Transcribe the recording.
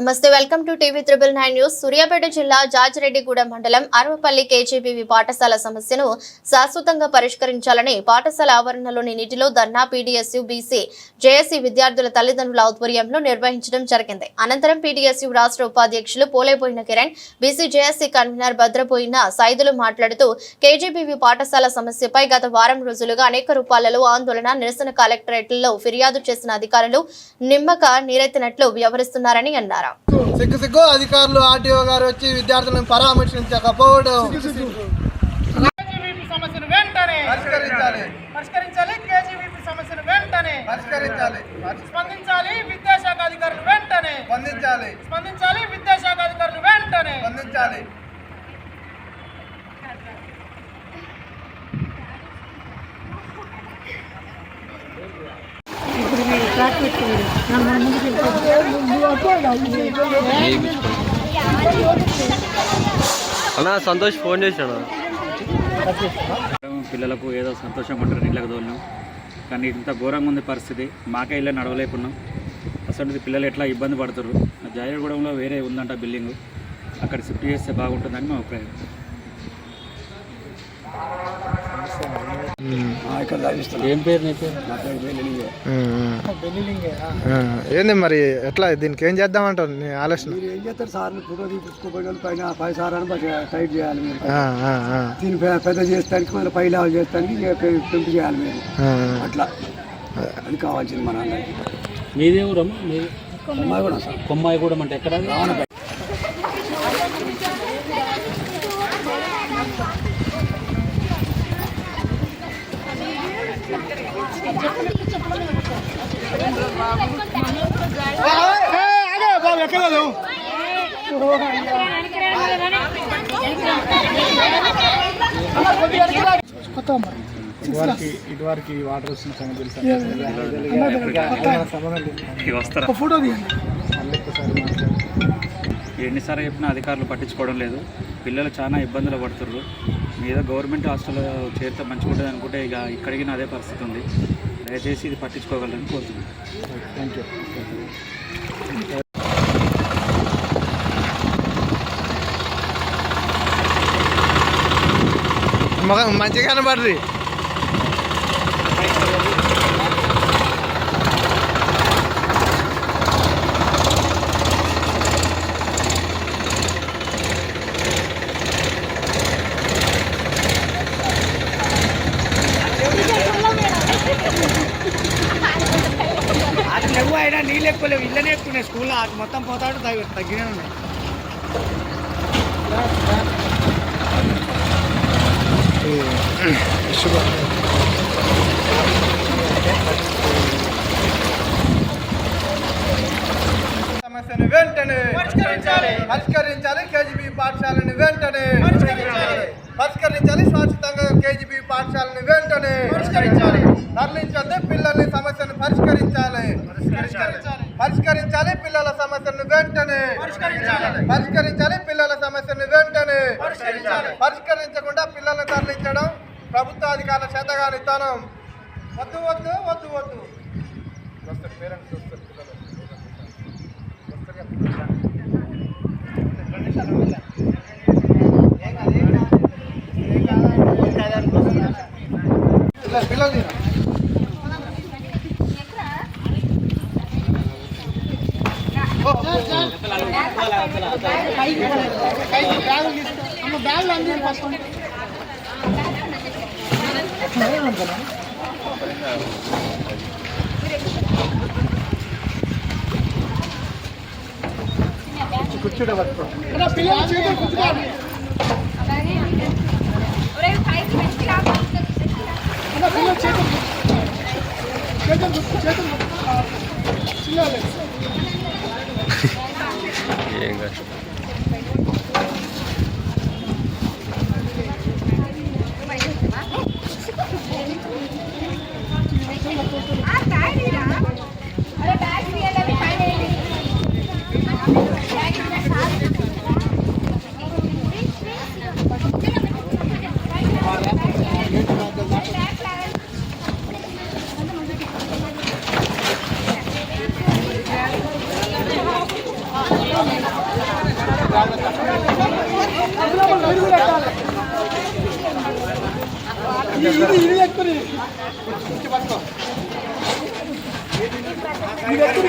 నమస్తే welcome to TV triple nine news. Suryapet జిల్లా జాజిరెడ్డిగూడెం మండలం అరవపల్లి కేజీబీవీ పాఠశాల సమస్యను శాశ్వతంగా పరిష్కరించాలని పాఠశాల ఆవరణలోని నీటిలో ధర్నా పీడీఎస్యు బీసీ జేఏసీ విద్యార్థుల తల్లిదండ్రుల ఆధ్వర్యంలో నిర్వహించడం జరిగింది. అనంతరం పీడీఎస్యు రాష్ట్ర ఉపాధ్యక్షులు Polepoina Kiran BC JAC convener Bhadrapoina Saidulu మాట్లాడుతూ కేజీబీవీ పాఠశాల సమస్యపై గత వారం రోజులుగా అనేక రూపాలలో ఆందోళన నిరసన కలెక్టరేట్లలో ఫిర్యాదు చేసిన అధికారులు నిమ్మక నీరెత్తినట్లు వ్యవహరిస్తున్నారని అన్నారు. సిగ్గు సిగ్గు అధికారులు ఆర్టీఓ గారు వచ్చి విద్యార్థులను పరామర్శించకపోవడం కేజీవీపీ సమస్యను వెంటనే పరిష్కరించాలి. పరిష్కరించాలి. కేజీవీపీ సమస్యను వెంటనే పరిష్కరించాలి. స్పందించాలి. విద్యాశాఖ అధికారులు వెంటనే స్పందించాలి. స్పందించాలి. విద్యాశాఖ అధికారులు వెంటనే స్పందించాలి. అన్నా సంతోష్ ఫోన్ చేశాడు. పిల్లలకు ఏదో సంతోషం ఉంటారు నీళ్ళకి తోలినాం కానీ ఇంత ఘోరంగా ఉంది పరిస్థితి. మాకే ఇల్లు నడవలేకున్నాం. అసలు పిల్లలు ఎట్లా ఇబ్బంది పడుతున్నారు జాయగూడెంలో వేరే ఉందంట బిల్డింగ్. అక్కడ షిఫ్ట్ చేస్తే బాగుంటుందని మా అభిప్రాయం. ఏం పేరు నీ పేరు ఏంది మరి ఎట్లా దీనికి ఏం చేద్దామంటారు? నీ ఆలోచన. ఏం చేస్తారు సార్లు ఫోటో తీపించుకోపోయిన పైన పై సార్ అని టైట్ చేయాలి మీరు ఆ, ఆ, ఆ, దీన్ని పె- పెద్ద చేస్తానికి మళ్ళీ పై లెవెల్ చేస్తానికి పెంపు చేయాలి మీరు. అట్లా అది కావాల్సింది మన అందరికి మీదే ఊరమ్మా మీది అమ్మాయి కూడా సార్ కొమ్మాయి కూడా అంటే ఎక్కడ? ఇటువారికి వాటర్ సంగతి ఎన్నిసార్లు చెప్పినా అధికారులు పట్టించుకోవడం లేదు. పిల్లలు చాలా ఇబ్బందులు పడుతుర్రు. మీద గవర్నమెంట్ హాస్టల్లో చేరితే మంచిగా ఉంటుంది అనుకుంటే ఇక ఇక్కడికి అదే పరిస్థితి ఉంది. దయచేసి ఇది పట్టించుకోగలని కోరుతున్నాను. Thank you. Thank you. Makan kan Badri? అయినా నీళ్ళు ఎక్కువ లేవు ఇళ్ళనే ఎక్కువ స్కూల్లో మొత్తం పోతాడు తగ్గినే ఉన్నాయి. సమస్యను వెంటనే పరిష్కరించాలి. పరిష్కరించాలి కేజీబీ పాఠశాలని వెంటనే పరిష్కరించాలి. పరిష్కరించాలి శాశ్వతంగా కేజీబీ పాఠశాలని వెంటనే పరిష్కరించాలి. తరలించండి పిల్లల్ని సమస్యను పరిష్కరించాలి పరిష్కరించాలి. పరిష్కరించాలి పిల్లల సమస్యను వెంటనే పరిష్కరించాలి. పరిష్కరించాలి పిల్లల సమస్యను వెంటనే. పరిష్కరించకుండా పిల్లల్ని తరలించడం ప్రభుత్వ అధికారుల చేతగానితనం వద్దు వద్దు వద్దు వద్దు పేరెంట్స్ వస్తారు పిల్లలు కూర్చోడే పట్టుకో ఏం కాదు actually. ఇది ఇది